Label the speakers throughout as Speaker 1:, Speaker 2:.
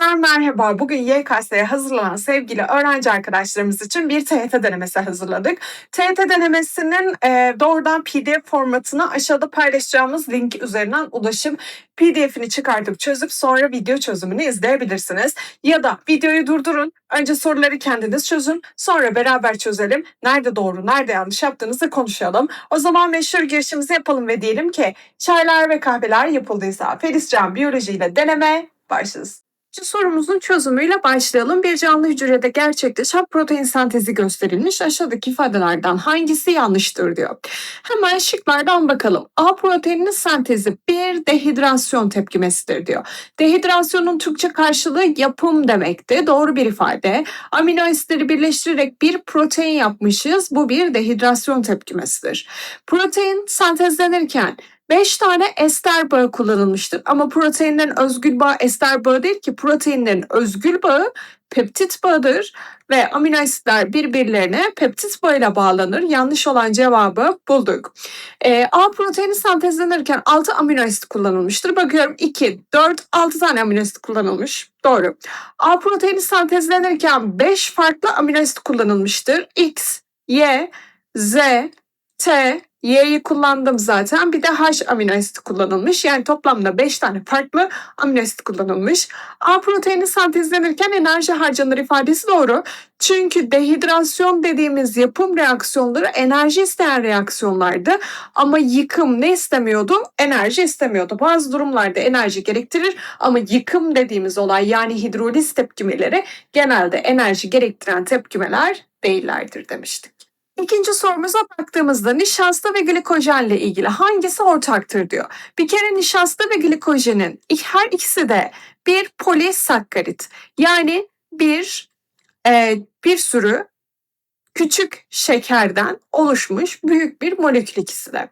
Speaker 1: Arkadaşlar merhaba. Bugün YKS'ye hazırlanan sevgili öğrenci arkadaşlarımız için bir TYT denemesi hazırladık. TYT denemesinin e, doğrudan PDF formatına aşağıda paylaşacağımız link üzerinden ulaşıp PDF'ini çıkartıp çözüp sonra video çözümünü izleyebilirsiniz. Ya da videoyu durdurun, önce soruları kendiniz çözün, sonra beraber çözelim. Nerede doğru, nerede yanlış yaptığınızı konuşalım. O zaman meşhur girişimizi yapalım ve diyelim ki çaylar ve kahveler yapıldıysa Feliscan Biyoloji ile deneme başlasın. Şu sorumuzun çözümüyle başlayalım. Bir canlı hücrede gerçekleşen protein sentezi gösterilmiş. Aşağıdaki ifadelerden hangisi yanlıştır diyor. Hemen şıklardan bakalım. A proteininin sentezi bir dehidrasyon tepkimesidir diyor. Dehidrasyonun Türkçe karşılığı yapım demekti. Doğru bir ifade. Amino asitleri birleştirerek bir protein yapmışız. Bu bir dehidrasyon tepkimesidir. Protein sentezlenirken 5 tane ester bağı kullanılmıştır. Ama proteinlerin özgül bağı ester bağı değil ki proteinlerin özgül bağı peptit bağıdır ve amino asitler birbirlerine peptit bağıyla bağlanır. Yanlış olan cevabı bulduk. E, A proteini sentezlenirken 6 amino asit kullanılmıştır. Bakıyorum 2, 4, 6 tane amino asit kullanılmış. Doğru. A proteini sentezlenirken 5 farklı amino asit kullanılmıştır. X, Y, Z, T, Y'yi kullandım zaten. Bir de H amino asit kullanılmış. Yani toplamda 5 tane farklı amino asit kullanılmış. A proteini sentezlenirken enerji harcanır ifadesi doğru. Çünkü dehidrasyon dediğimiz yapım reaksiyonları enerji isteyen reaksiyonlardı. Ama yıkım ne istemiyordu? Enerji istemiyordu. Bazı durumlarda enerji gerektirir ama yıkım dediğimiz olay yani hidroliz tepkimeleri genelde enerji gerektiren tepkimeler değillerdir demiştik. İkinci sorumuza baktığımızda nişasta ve glikojenle ilgili hangisi ortaktır diyor. Bir kere nişasta ve glikojenin her ikisi de bir polisakkarit yani bir e, bir sürü küçük şekerden oluşmuş büyük bir molekül ikisi de.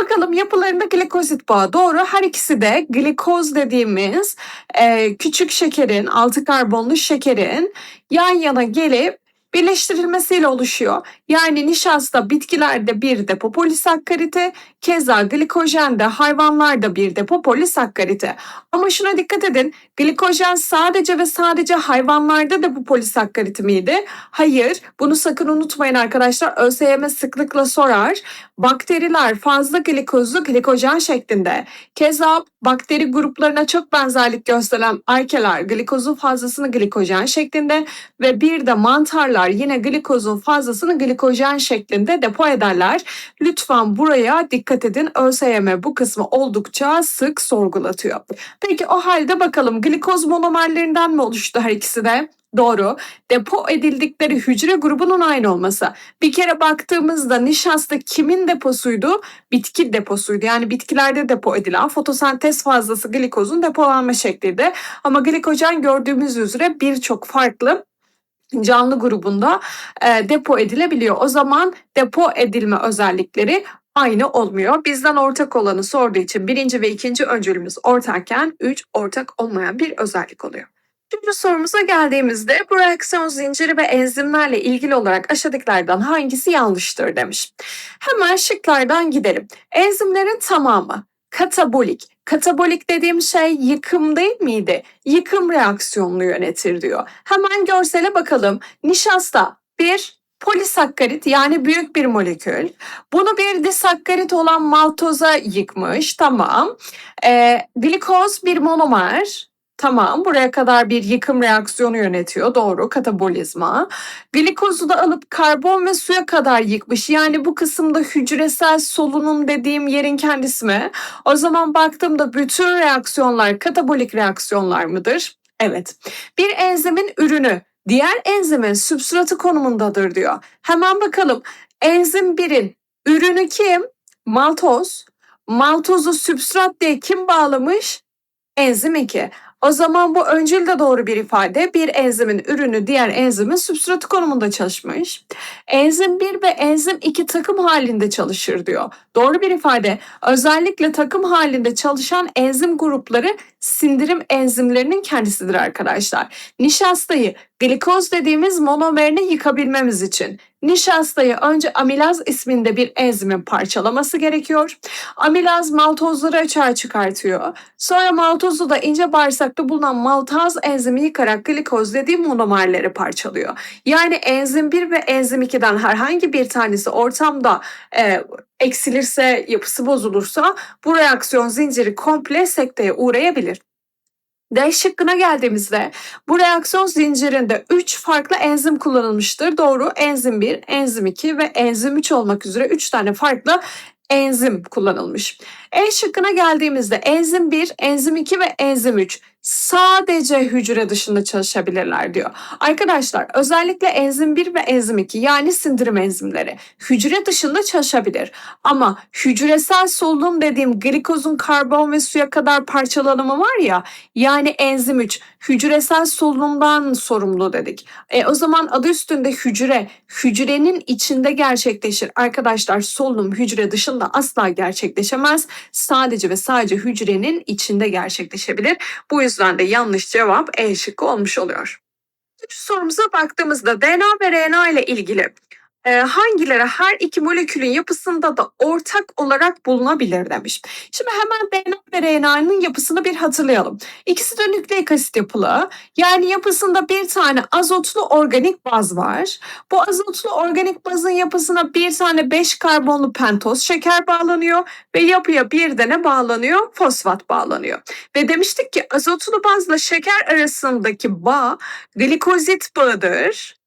Speaker 1: Bakalım yapılarında glikozit bağı doğru. Her ikisi de glikoz dediğimiz e, küçük şekerin, altı karbonlu şekerin yan yana gelip birleştirilmesiyle oluşuyor. Yani nişasta bitkilerde bir depo polisakkarite, keza glikojen de hayvanlarda bir depo polisakkarite. Ama şuna dikkat edin, glikojen sadece ve sadece hayvanlarda da bu polisakkarit miydi? Hayır, bunu sakın unutmayın arkadaşlar. ÖSYM sıklıkla sorar. Bakteriler fazla glikozlu glikojen şeklinde. Keza bakteri gruplarına çok benzerlik gösteren arkeler glikozun fazlasını glikojen şeklinde ve bir de mantarlar yine glikozun fazlasını glikojen şeklinde depo ederler. Lütfen buraya dikkat edin. ÖSYM bu kısmı oldukça sık sorgulatıyor. Peki o halde bakalım glikoz monomerlerinden mi oluştu her ikisi de? Doğru. Depo edildikleri hücre grubunun aynı olması. Bir kere baktığımızda nişasta kimin deposuydu? Bitki deposuydu. Yani bitkilerde depo edilen fotosentez fazlası glikozun depolanma şekliydi. Ama glikojen gördüğümüz üzere birçok farklı canlı grubunda e, depo edilebiliyor. O zaman depo edilme özellikleri aynı olmuyor. Bizden ortak olanı sorduğu için birinci ve ikinci öncülümüz ortakken üç ortak olmayan bir özellik oluyor. Üçüncü sorumuza geldiğimizde bu reaksiyon zinciri ve enzimlerle ilgili olarak aşağıdakilerden hangisi yanlıştır demiş. Hemen şıklardan gidelim. Enzimlerin tamamı katabolik. Katabolik dediğim şey yıkım değil miydi? Yıkım reaksiyonunu yönetir diyor. Hemen görsele bakalım. Nişasta bir polisakkarit yani büyük bir molekül. Bunu bir disakkarit olan maltoza yıkmış. Tamam. Ee, glikoz bir monomer. Tamam buraya kadar bir yıkım reaksiyonu yönetiyor. Doğru katabolizma. Glikozu da alıp karbon ve suya kadar yıkmış. Yani bu kısımda hücresel solunum dediğim yerin kendisi mi? O zaman baktığımda bütün reaksiyonlar katabolik reaksiyonlar mıdır? Evet. Bir enzimin ürünü diğer enzimin sübstratı konumundadır diyor. Hemen bakalım. Enzim 1'in ürünü kim? Maltoz. Maltozu sübstrat diye kim bağlamış? Enzim 2. O zaman bu öncül de doğru bir ifade. Bir enzimin ürünü diğer enzimin substratı konumunda çalışmış. Enzim 1 ve enzim 2 takım halinde çalışır diyor. Doğru bir ifade. Özellikle takım halinde çalışan enzim grupları sindirim enzimlerinin kendisidir arkadaşlar. Nişastayı glikoz dediğimiz monomerini yıkabilmemiz için nişastayı önce amilaz isminde bir enzimin parçalaması gerekiyor. Amilaz maltozları açığa çıkartıyor. Sonra maltozu da ince bağırsakta bulunan maltaz enzimi yıkarak glikoz dediğim monomerleri parçalıyor. Yani enzim 1 ve enzim 2'den herhangi bir tanesi ortamda e, eksilirse, yapısı bozulursa bu reaksiyon zinciri komple sekteye uğrayabilir. D şıkkına geldiğimizde bu reaksiyon zincirinde 3 farklı enzim kullanılmıştır. Doğru enzim 1, enzim 2 ve enzim 3 olmak üzere 3 tane farklı enzim kullanılmış. E şıkkına geldiğimizde enzim 1, enzim 2 ve enzim 3 sadece hücre dışında çalışabilirler diyor. Arkadaşlar özellikle enzim 1 ve enzim 2 yani sindirim enzimleri hücre dışında çalışabilir. Ama hücresel solunum dediğim glikozun karbon ve suya kadar parçalanımı var ya yani enzim 3 hücresel solunumdan sorumlu dedik. E, o zaman adı üstünde hücre hücrenin içinde gerçekleşir. Arkadaşlar solunum hücre dışında asla gerçekleşemez. Sadece ve sadece hücrenin içinde gerçekleşebilir. Bu yüzden de yanlış cevap E şıkkı olmuş oluyor. Üçüncü sorumuza baktığımızda DNA ve RNA ile ilgili hangileri her iki molekülün yapısında da ortak olarak bulunabilir demiş. Şimdi hemen DNA ve RNA'nın yapısını bir hatırlayalım. İkisi de nükleik asit yapılı. Yani yapısında bir tane azotlu organik baz var. Bu azotlu organik bazın yapısına bir tane 5 karbonlu pentoz şeker bağlanıyor ve yapıya bir de ne bağlanıyor? Fosfat bağlanıyor. Ve demiştik ki azotlu bazla şeker arasındaki bağ glikozit bağıdır.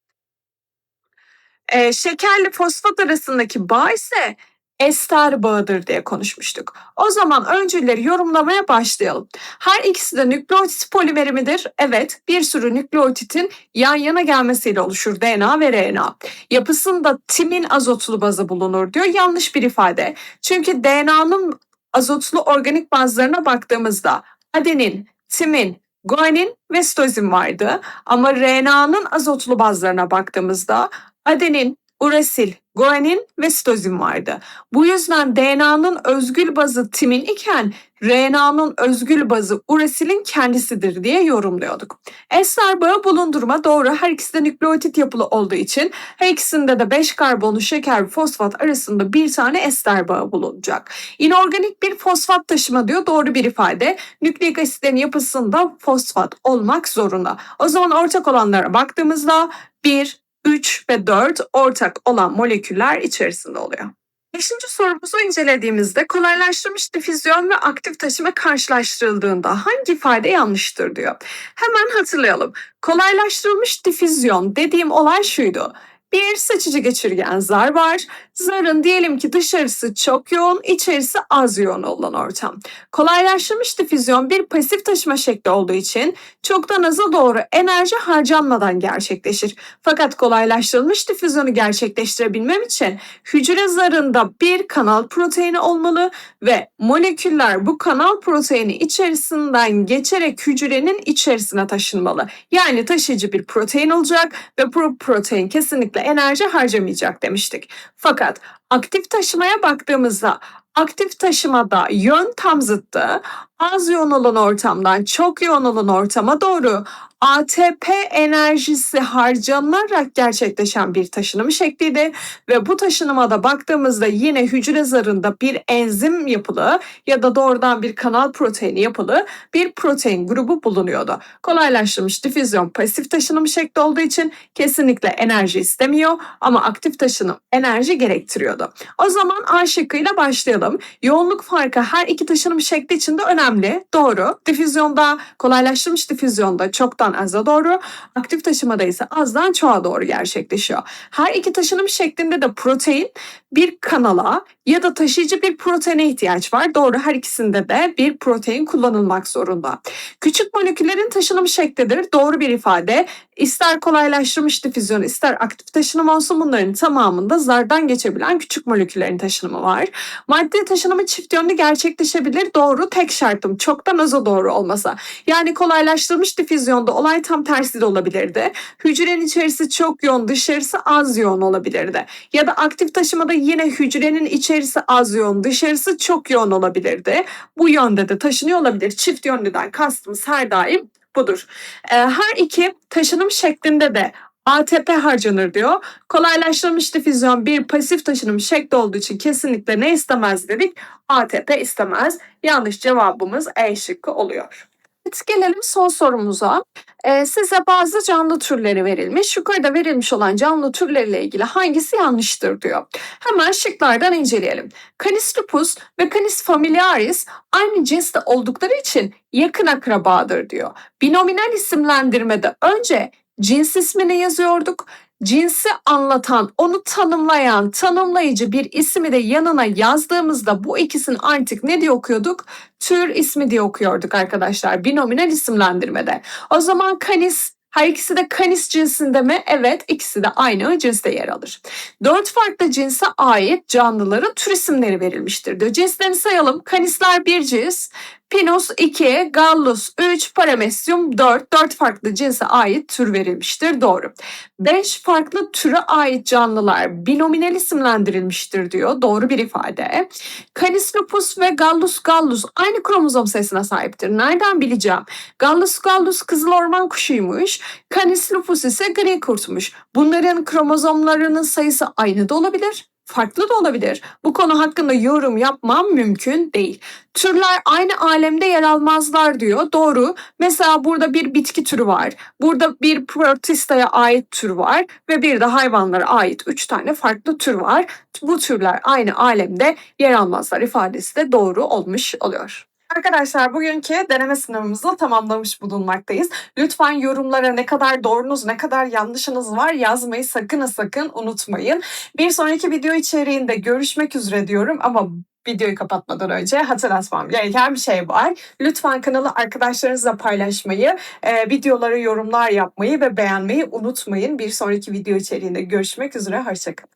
Speaker 1: E, şekerli fosfat arasındaki bağ ise ester bağıdır diye konuşmuştuk. O zaman öncülleri yorumlamaya başlayalım. Her ikisi de nükleotit polimeri midir? Evet, bir sürü nükleotitin yan yana gelmesiyle oluşur DNA ve RNA. Yapısında timin azotlu bazı bulunur diyor. Yanlış bir ifade. Çünkü DNA'nın azotlu organik bazlarına baktığımızda adenin, timin, guanin ve sitozin vardı. Ama RNA'nın azotlu bazlarına baktığımızda adenin, urasil, guanin ve sitozin vardı. Bu yüzden DNA'nın özgül bazı timin iken RNA'nın özgül bazı urasilin kendisidir diye yorumluyorduk. Ester bağı bulundurma doğru her ikisi de nükleotit yapılı olduğu için her ikisinde de 5 karbonlu şeker ve fosfat arasında bir tane ester bağı bulunacak. İnorganik bir fosfat taşıma diyor doğru bir ifade. Nükleik asitlerin yapısında fosfat olmak zorunda. O zaman ortak olanlara baktığımızda 1, 3 ve 4 ortak olan moleküller içerisinde oluyor. Beşinci sorumuzu incelediğimizde kolaylaştırılmış difüzyon ve aktif taşıma karşılaştırıldığında hangi ifade yanlıştır diyor. Hemen hatırlayalım. Kolaylaştırılmış difüzyon dediğim olay şuydu. Bir saçıcı geçirgen zar var. Zarın diyelim ki dışarısı çok yoğun, içerisi az yoğun olan ortam. Kolaylaştırılmış difüzyon bir pasif taşıma şekli olduğu için çoktan aza doğru enerji harcanmadan gerçekleşir. Fakat kolaylaştırılmış difüzyonu gerçekleştirebilmem için hücre zarında bir kanal proteini olmalı ve moleküller bu kanal proteini içerisinden geçerek hücrenin içerisine taşınmalı. Yani taşıyıcı bir protein olacak ve bu protein kesinlikle enerji harcamayacak demiştik. Fakat aktif taşımaya baktığımızda aktif taşımada yön tam zıttı. Az yoğun olan ortamdan çok yoğun olan ortama doğru ATP enerjisi harcanarak gerçekleşen bir taşınım şekliydi ve bu taşınıma da baktığımızda yine hücre zarında bir enzim yapılı ya da doğrudan bir kanal proteini yapılı bir protein grubu bulunuyordu. Kolaylaştırılmış difüzyon pasif taşınım şekli olduğu için kesinlikle enerji istemiyor ama aktif taşınım enerji gerektiriyordu. O zaman A şıkkıyla başlayalım. Yoğunluk farkı her iki taşınım şekli için de önemli. Doğru. Difüzyonda kolaylaştırılmış difüzyonda çoktan aza doğru, aktif taşımada ise azdan çoğa doğru gerçekleşiyor. Her iki taşınım şeklinde de protein bir kanala ya da taşıyıcı bir proteine ihtiyaç var. Doğru her ikisinde de bir protein kullanılmak zorunda. Küçük moleküllerin taşınım şeklidir. Doğru bir ifade. İster kolaylaştırılmış difüzyon ister aktif taşınım olsun bunların tamamında zardan geçebilen küçük moleküllerin taşınımı var. Madde taşınımı çift yönlü gerçekleşebilir. Doğru tek şartım çoktan aza doğru olmasa. Yani kolaylaştırılmış difüzyonda olay tam tersi de olabilirdi. Hücrenin içerisi çok yoğun dışarısı az yoğun olabilirdi. Ya da aktif taşımada yine hücrenin içerisi az yoğun dışarısı çok yoğun olabilirdi. Bu yönde de taşınıyor olabilir. Çift yönlüden kastımız her daim budur. Her iki taşınım şeklinde de ATP harcanır diyor. Kolaylaştırılmış difüzyon bir pasif taşınım şekli olduğu için kesinlikle ne istemez dedik? ATP istemez. Yanlış cevabımız E şıkkı oluyor. Evet, gelelim son sorumuza. Ee, size bazı canlı türleri verilmiş. Yukarıda verilmiş olan canlı türleriyle ilgili hangisi yanlıştır diyor. Hemen şıklardan inceleyelim. Canis lupus ve Canis familiaris aynı cinste oldukları için yakın akrabadır diyor. Binominal isimlendirmede önce cins ismini yazıyorduk. Cinsi anlatan, onu tanımlayan, tanımlayıcı bir ismi de yanına yazdığımızda bu ikisini artık ne diye okuyorduk? Tür ismi diye okuyorduk arkadaşlar binominal isimlendirmede. O zaman canis her ikisi de canis cinsinde mi? Evet ikisi de aynı cinste yer alır. Dört farklı cinse ait canlıların tür isimleri verilmiştir diyor. Cinslerini sayalım. Canisler bir cins, Pinus 2, Gallus 3, Paramecium 4. 4 farklı cinse ait tür verilmiştir. Doğru. 5 farklı türe ait canlılar binominal isimlendirilmiştir diyor. Doğru bir ifade. Canis lupus ve Gallus gallus aynı kromozom sayısına sahiptir. Nereden bileceğim? Gallus gallus kızıl orman kuşuymuş. Canis lupus ise gri kurtmuş. Bunların kromozomlarının sayısı aynı da olabilir. Farklı da olabilir. Bu konu hakkında yorum yapmam mümkün değil. Türler aynı alemde yer almazlar diyor. Doğru. Mesela burada bir bitki türü var. Burada bir protistaya ait tür var ve bir de hayvanlara ait üç tane farklı tür var. Bu türler aynı alemde yer almazlar ifadesi de doğru olmuş oluyor. Arkadaşlar bugünkü deneme sınavımızı tamamlamış bulunmaktayız. Lütfen yorumlara ne kadar doğrunuz ne kadar yanlışınız var yazmayı sakın sakın unutmayın. Bir sonraki video içeriğinde görüşmek üzere diyorum ama videoyu kapatmadan önce hatırlatmam gereken bir şey var. Lütfen kanalı arkadaşlarınızla paylaşmayı, e, videolara yorumlar yapmayı ve beğenmeyi unutmayın. Bir sonraki video içeriğinde görüşmek üzere. Hoşçakalın.